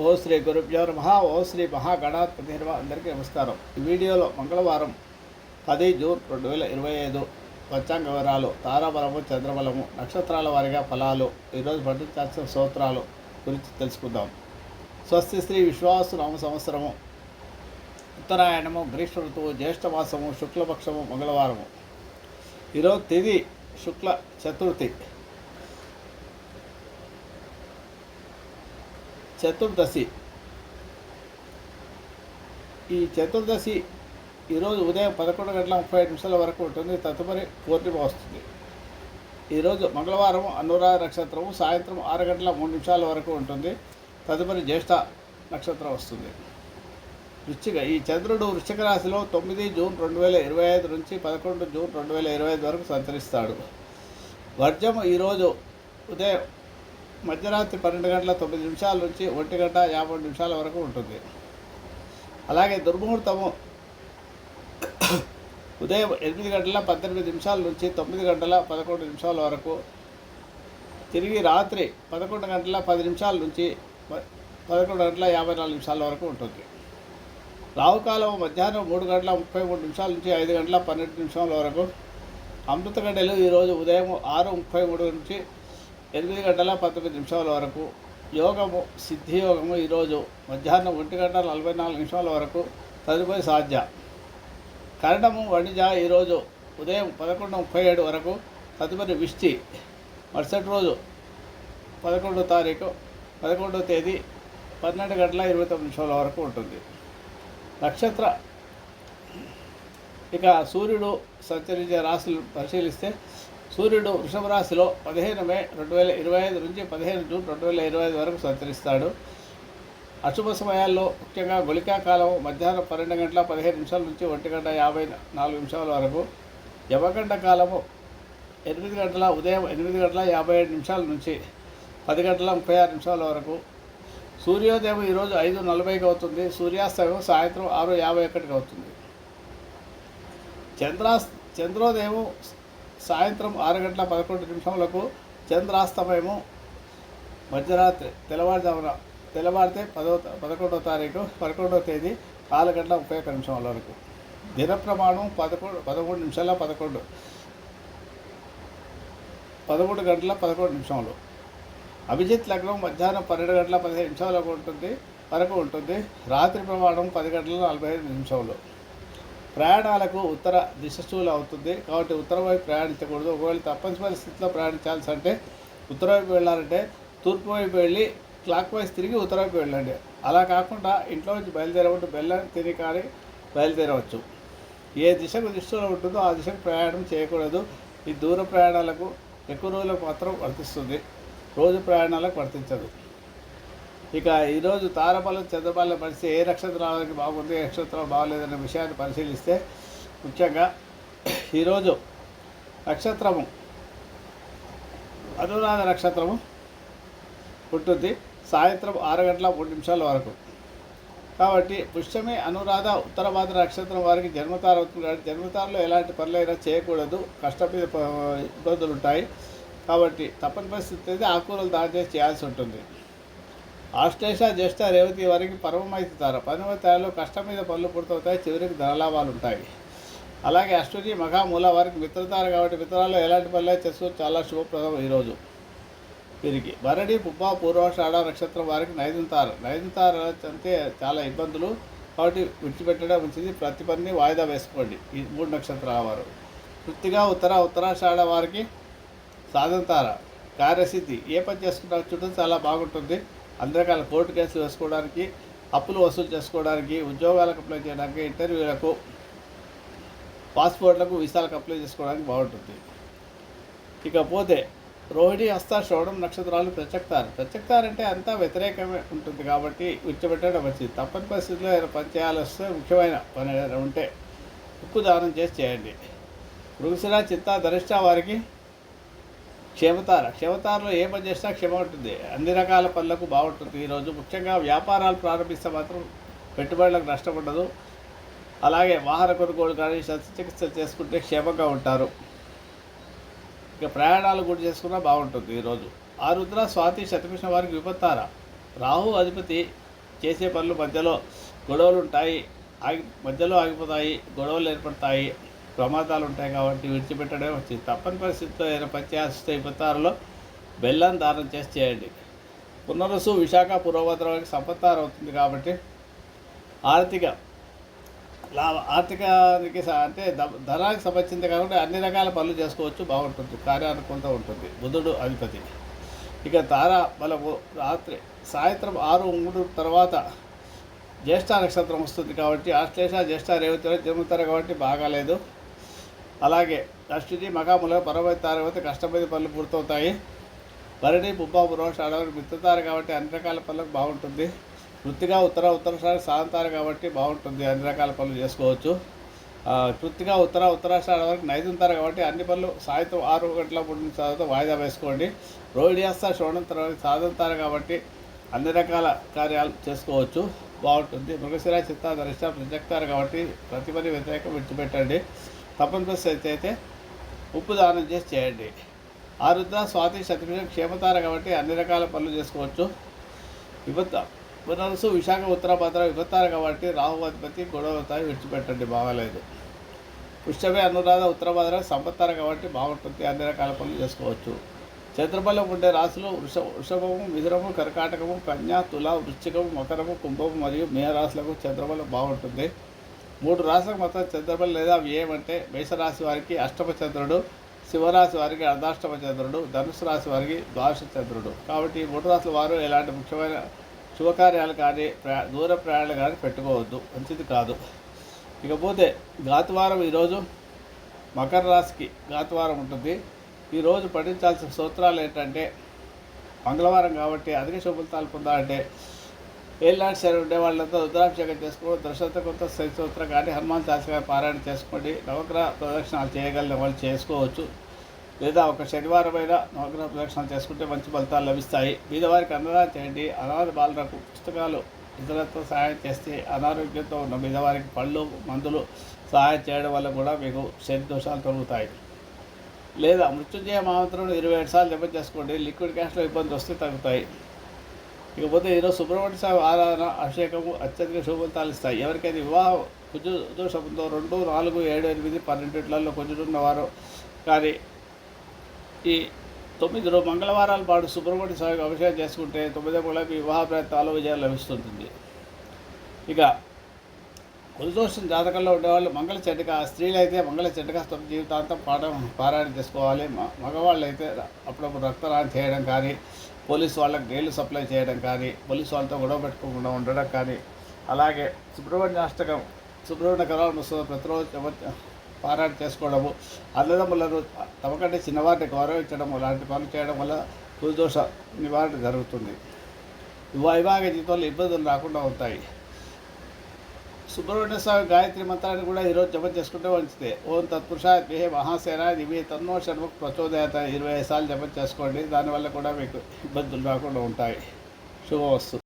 ఓ శ్రీ గురుభ్యో నమ. ఓ శ్రీ మహాగణాధిపతి నమ అందరికీ నమస్కారం. ఈ వీడియోలో మంగళవారం పది జూన్ రెండు వేల ఇరవై ఐదు పంచాంగ వివరాలు తారాబలము చంద్రబలము నక్షత్రాల వారిగా ఫలాలు ఈరోజు పండించాల్సిన స్తోత్రాలు గురించి తెలుసుకుందాం. స్వస్తి శ్రీ విశ్వాసు నామ సంవత్సరము. ఉత్తరాయణము గ్రీష్మ ఋతువు జ్యేష్ఠమాసము శుక్లపక్షము మంగళవారము. ఈరోజు తిది శుక్ల చతుర్థి. చతుర్దశి. ఈ చతుర్దశి ఈరోజు ఉదయం పదకొండు గంటల ముప్పై ఐదు నిమిషాల వరకు ఉంటుంది. తదుపరి పూర్ణిమ వస్తుంది. ఈరోజు మంగళవారం అనురాధ నక్షత్రము సాయంత్రం ఆరు గంటల మూడు నిమిషాల వరకు ఉంటుంది. తదుపరి జ్యేష్ఠ నక్షత్రం వస్తుంది. వృశ్చిక ఈ చంద్రుడు వృశ్చిక రాశిలో తొమ్మిది జూన్ రెండు వేల ఇరవై ఐదు నుంచి పదకొండు జూన్ రెండు వేల ఇరవై ఐదు వరకు సంచరిస్తాడు. వర్జము ఈరోజు ఉదయం మధ్యరాత్రి పన్నెండు గంటల తొమ్మిది నిమిషాల నుంచి ఒంటి గంట యాభై నిమిషాల వరకు ఉంటుంది. అలాగే దుర్ముహూర్తము ఉదయం ఎనిమిది గంటల పద్దెనిమిది నిమిషాల నుంచి తొమ్మిది గంటల పదకొండు నిమిషాల వరకు తిరిగి రాత్రి పదకొండు గంటల పది నిమిషాల నుంచి ప- పదకొండు గంటల యాభై నాలుగు నిమిషాల వరకు ఉంటుంది. రావుకాలం మధ్యాహ్నం మూడు గంటల ముప్పై మూడు నిమిషాల నుంచి ఐదు గంటల పన్నెండు నిమిషాల వరకు అమృత గంటలు ఈరోజు ఉదయం ఆరు ముప్పై మూడు నుంచి ఎనిమిది గంటల పంతొమ్మిది నిమిషాల వరకు యోగము సిద్ధి యోగము ఈరోజు మధ్యాహ్నం ఒంటి గంట నలభై నాలుగు నిమిషాల వరకు తదుపరి సాధ్య. కరణము వణిజ ఈరోజు ఉదయం పదకొండు ముప్పై ఏడు వరకు తదుపరి విష్టి మరుసటి రోజు పదకొండో తారీఖు పదకొండో తేదీ పన్నెండు గంటల ఇరవై తొమ్మిది నిమిషాల వరకు ఉంటుంది. నక్షత్ర ఇక సూర్యుడు సంచరించే రాశులు పరిశీలిస్తే సూర్యుడు వృషభ రాశిలో పదిహేను మే రెండు వేల ఇరవై ఐదు నుంచి పదిహేను జూన్ రెండు వేల ఇరవై ఐదు వరకు సంచరిస్తాడు. అశుభ సమయాల్లో ముఖ్యంగా గుళికా కాలం మధ్యాహ్నం పన్నెండు గంటల పదిహేను నిమిషాల నుంచి ఒంటి గంట యాభై నాలుగు నిమిషాల వరకు యమగంట కాలము ఎనిమిది గంటల ఉదయం ఎనిమిది గంటల యాభై ఏడు నిమిషాల నుంచి పది గంటల ముప్పై ఆరు నిమిషాల వరకు. సూర్యోదయం ఈరోజు ఐదు నలభైకి అవుతుంది సూర్యాస్తమయం సాయంత్రం ఆరు యాభై ఒకటికి అవుతుంది. చంద్రాస్ చంద్రోదయం సాయంత్రం ఆరు గంటల పదకొండు నిమిషములకు చంద్రాస్తమయము. మధ్యరాత్రి తెల్లవారుజామున తెల్లవారితే పదో పదకొండవ తారీఖు పదకొండవ తేదీ నాలుగు గంటల ముప్పై ఒక్క నిమిషాల వరకు దిన ప్రమాణం పదకొండు పదకొండు నిమిషాల పదకొండు. పదకొండు గంటల పదకొండు నిమిషంలో అభిజిత్ లగ్నం మధ్యాహ్నం పన్నెండు గంటల పదిహేను నిమిషాలకు ఉంటుంది వరకు ఉంటుంది. రాత్రి ప్రమాణం పది గంటల నలభై ఐదు నిమిషంలో ప్రయాణాలకు ఉత్తర దిశశూలు అవుతుంది. కాబట్టి ఉత్తర వైపు ప్రయాణించకూడదు. ఒకవేళ తప్పనిసరి స్థితిలో ప్రయాణించాల్సి అంటే ఉత్తర వైపు వెళ్ళాలంటే తూర్పు వైపు వెళ్ళి క్లాక్ వైజ్ తిరిగి ఉత్తర వైపు వెళ్ళండి. అలా కాకుండా ఇంట్లో నుంచి బయలుదేరకుండా బెల్లం తిరిగి కానీ బయలుదేరవచ్చు. ఏ దిశకు దిశలో ఉంటుందో ఆ దిశకు ప్రయాణం చేయకూడదు. ఈ దూర ప్రయాణాలకు ఎక్కువ రోజులకు మాత్రం వర్తిస్తుంది. రోజు ప్రయాణాలకు వర్తించదు. ఇక ఈరోజు తారబలం చంద్రబలం పరిస్థితి ఏ నక్షత్రాలకి బాగుంది ఏ నక్షత్రం బాగలేదనే విషయాన్ని పరిశీలిస్తే ముఖ్యంగా ఈరోజు నక్షత్రము అనురాధ నక్షత్రము ఉంటుంది. సాయంత్రం ఆరు గంటల మూడు నిమిషాల వరకు. కాబట్టి పుష్యమి అనురాధ ఉత్తర భాద్ర నక్షత్రం వారికి జన్మతార అవుతుంది. కాబట్టి జన్మతారలో ఎలాంటి పనులైనా చేయకూడదు. కష్టం మీద ఇబ్బందులు ఉంటాయి. కాబట్టి తప్పని పరిస్థితి అయితే ఆకూరలు దాడి చేసి చేయాల్సి ఉంటుంది. ఆశ్లేష జ్యేష్ఠ రేవతి వారికి పరమమైతారు పరమతారలో కష్టం మీద పనులు పుడుతవుతాయి చివరికి ధనలాభాలు ఉంటాయి అలాగే అశ్విని మహామూల వారికి మిత్రతారు కాబట్టి మిత్రాల్లో ఎలాంటి పనులు చేస్తూ చాలా శుభప్రదం ఈరోజు వీరికి భరణి పుబ్బ పూర్వాషాఢ నక్షత్రం వారికి నైదుంతారు నైదుంతారు అంటే చాలా ఇబ్బందులు. కాబట్టి విడిచిపెట్టడం మంచిది. ప్రతి పనిని వాయిదా వేసుకోండి ఈ మూడు నక్షత్రాల వారు. వృత్తిగా ఉత్తర ఉత్తరాషాఢ వారికి సాధంతార కార్యసిద్ధి. ఏ పని చేసుకున్నా చుట్టూ చాలా బాగుంటుంది. అందరికాల కోర్టు కేసులు వేసుకోవడానికి అప్పులు వసూలు చేసుకోవడానికి ఉద్యోగాలకు అప్లై చేయడానికి ఇంటర్వ్యూలకు పాస్పోర్ట్లకు వీసాలకు అప్లై చేసుకోవడానికి బాగుంటుంది. ఇకపోతే రోహిణి హస్త శ్రవణం నక్షత్రాలు ప్రత్యక్తారు ప్రత్యక్తారంటే అంతా వ్యతిరేకమే ఉంటుంది కాబట్టి విడిచిపెట్టడం మంచిది. తప్పని పరిస్థితుల్లో ఏదైనా పని చేయాల్సి వస్తే ముఖ్యమైన పని ఏదైనా ఉంటే ఉక్కు దానం చేసి చేయండి. మృగశిర చిత్త ధరిష్ట వారికి క్షేమతార. క్షేమతారలో ఏ పని చేసినా క్షేమ ఉంటుంది. అన్ని రకాల పనులకు బాగుంటుంది. ఈరోజు ముఖ్యంగా వ్యాపారాలు ప్రారంభిస్తే మాత్రం పెట్టుబడులకు నష్టం ఉండదు. అలాగే వాహన కొనుగోలు కానీ శస్త్రచికిత్స చేసుకుంటే క్షేమంగా ఉంటారు. ఇక ప్రయాణాలు కూడా చేసుకున్నా బాగుంటుంది ఈరోజు ఆ రుద్ర స్వాతి శతకృష్ణ వారికి విపత్తార. రాహు అధిపతి చేసే పనులు మధ్యలో గొడవలు ఉంటాయి. ఆగి మధ్యలో ఆగిపోతాయి. గొడవలు ఏర్పడతాయి. ప్రమాదాలు ఉంటాయి కాబట్టి విడిచిపెట్టడమే వచ్చింది తప్పని పరిస్థితిలో ఏదైనా పచ్చేస్తే ఇప్పతారులో బెల్లం దానం చేసి చేయండి. పునరుసు విశాఖ పురోభద్రవానికి సంపత్తారం అవుతుంది కాబట్టి ఆర్థిక లాభ ఆర్థికానికి అంటే ద- ధనానికి సంబంధించింది కాబట్టి అన్ని రకాల పనులు చేసుకోవచ్చు బాగుంటుంది కార్యానుకూలత ఉంటుంది బుధుడు అధిపతి. ఇక తార బలము రాత్రి సాయంత్రం ఆరు మూడు తర్వాత జ్యేష్ఠ నక్షత్రం వస్తుంది కాబట్టి ఆశ్లేష జ్యేష్ఠ రేవతి జరుగుతారు కాబట్టి బాగాలేదు. అలాగే అశ్విని మగాముల పరవై తారవతి కష్టపడి పనులు పూర్తవుతాయి. భరణి పుబ్బా అడవులు మిత్రతారు కాబట్టి అన్ని రకాల పనులకు బాగుంటుంది. వృత్తిగా ఉత్తర ఉత్తరాషాఢ సాధంతారు కాబట్టి బాగుంటుంది. అన్ని రకాల పనులు చేసుకోవచ్చు. వృత్తిగా ఉత్తర ఉత్తరాసారి వరకు నైదుంతారు కాబట్టి అన్ని పనులు సాయంత్రం ఆరు గంటల పూట తర్వాత వాయిదా వేసుకోండి. రోహిణియాస్త శ్రవణంతర తర్వాత సాధంతారు కాబట్టి అన్ని రకాల కార్యాలు చేసుకోవచ్చు. బాగుంటుంది. మృగశిర చిత్త దరిష్ట ప్రజెక్తారు కాబట్టి ప్రతి పని వ్యతిరేకం విడిచిపెట్టండి. తప్పని అయితే ఉప్పు దానం చేసి చేయండి. ఆరుద్ర స్వాతి శతభిషం క్షేమతార కాబట్టి అన్ని రకాల పనులు చేసుకోవచ్చు. విభత్త పునరుసు విశాఖ ఉత్తరభద్ర విభత్తారు కాబట్టి రాహు అధిపతి గొడవతాయి విడిచిపెట్టండి బాగాలేదు. పుష్టమే అనురాధ ఉత్తరభద్ర సంపత్తారు కాబట్టి బాగుంటుంది అన్ని రకాల పనులు చేసుకోవచ్చు. చంద్రబలం ఉండే రాశులు వృష వృషభము మిథునము కర్కాటకము కన్యా తుల వృశ్చికము మకరము కుంభము మరియు మీనరాశులకు చంద్రబలం బాగుంటుంది. మూడు రాశులకు మొత్తం చంద్రబలం లేదా అవి ఏమంటే మేషరాశి వారికి అష్టమ చంద్రుడు శివరాశి వారికి అర్ధాష్టమ చంద్రుడు ధనుసు రాశి వారికి ద్వాదశ చంద్రుడు. కాబట్టి ఈ మూడు రాశుల వారు ఎలాంటి ముఖ్యమైన శుభకార్యాలు కానీ ప్రయా దూర ప్రయాణాలు కానీ పెట్టుకోవద్దు. మంచిది కాదు. ఇకపోతే ఘాతువారం ఈరోజు మకర రాశికి ఘాతువారం ఉంటుంది. ఈరోజు పఠించాల్సిన సూత్రాలు ఏంటంటే మంగళవారం కాబట్టి అధిక శుభఫలితాలు పొందాలంటే ఏళ్ళనాటి శరీరం ఉండే వాళ్ళంతా రుద్రాభిషేకం చేసుకోండి దశరథ కొత్త సూత్రం కానీ హనుమాన్ చాలీస పారాయణ చేసుకోండి. నవగ్రహ ప్రదక్షిణాలు చేయగలిగిన వాళ్ళు చేసుకోవచ్చు. లేదా ఒక శనివారం అయినా నవగ్రహ ప్రదక్షిణాలు చేసుకుంటే మంచి ఫలితాలు లభిస్తాయి. బీదవారికి అన్నదానం చేయండి. అనాథ బాలులకు పుస్తకాలు ఇతరులతో సహాయం చేస్తే అనారోగ్యంతో ఉన్న బీదవారికి పళ్ళు మందులు సహాయం చేయడం వల్ల కూడా మీకు శని దోషాలు తొలుగుతాయి. లేదా మృత్యుంజయ మాత్రం ఇరవై ఏడు సార్లు జపం చేసుకోండి. లిక్విడ్ క్యాష్లో ఇబ్బంది వస్తే తగ్గుతాయి. ఇకపోతే ఈరోజు సుబ్రహ్మణ్య స్వామి ఆరాధన అభిషేకము అత్యధిక శుభఫలితాలు ఇస్తాయి ఎవరికైతే వివాహం కుజు రెండు నాలుగు ఏడు ఎనిమిది పన్నెండిట్లలో కుజుడున్నవారు. కానీ ఈ తొమ్మిది రోజు మంగళవారాల పాటు సుబ్రహ్మణ్య స్వామికి అభిషేకం చేసుకుంటే తొమ్మిదో కూడా మీ వివాహ ప్రయత్నాలు విజయాలు లభిస్తుంటుంది. ఇక కులదోషం జాతకంలో ఉండేవాళ్ళు మంగళ చెడ్డక స్త్రీలైతే మంగళ చెడ్డక తమ జీవితాంతం పాఠం పారాయణ చేసుకోవాలి. మగవాళ్ళు అయితే అప్పుడప్పుడు రక్తదానం చేయడం కానీ పోలీసు వాళ్ళకి నీళ్ళు సప్లై చేయడం కానీ పోలీసు వాళ్ళతో గొడవ పెట్టుకోకుండా ఉండడం కానీ అలాగే సుబ్రహ్మణ్య అష్టకం సుబ్రహ్మణ్య కళాలను ప్రతిరోజు పారాయణ చేసుకోవడము అన్నదమ్ములను తమకంటే చిన్నవారిని గౌరవించడం లాంటి పనులు చేయడం వల్ల కులదోష నివారణ జరుగుతుంది. వైవాహిక జీవితంలో ఇబ్బందులు రాకుండా ఉంటాయి. సుబ్రహ్మణ్య స్వామి గాయత్రి మంత్రాన్ని కూడా ఈరోజు జపం చేసుకుంటే మంచిదే. ఓం తత్పురుష దేహే మహాసేన దివి తన్నో షణ్ముఖ ప్రచోదయత ఇరవై ఐదు సార్లు జపం చేసుకోండి. దానివల్ల కూడా మీకు ఇబ్బందులు రాకుండా ఉంటాయి. శుభవస్తు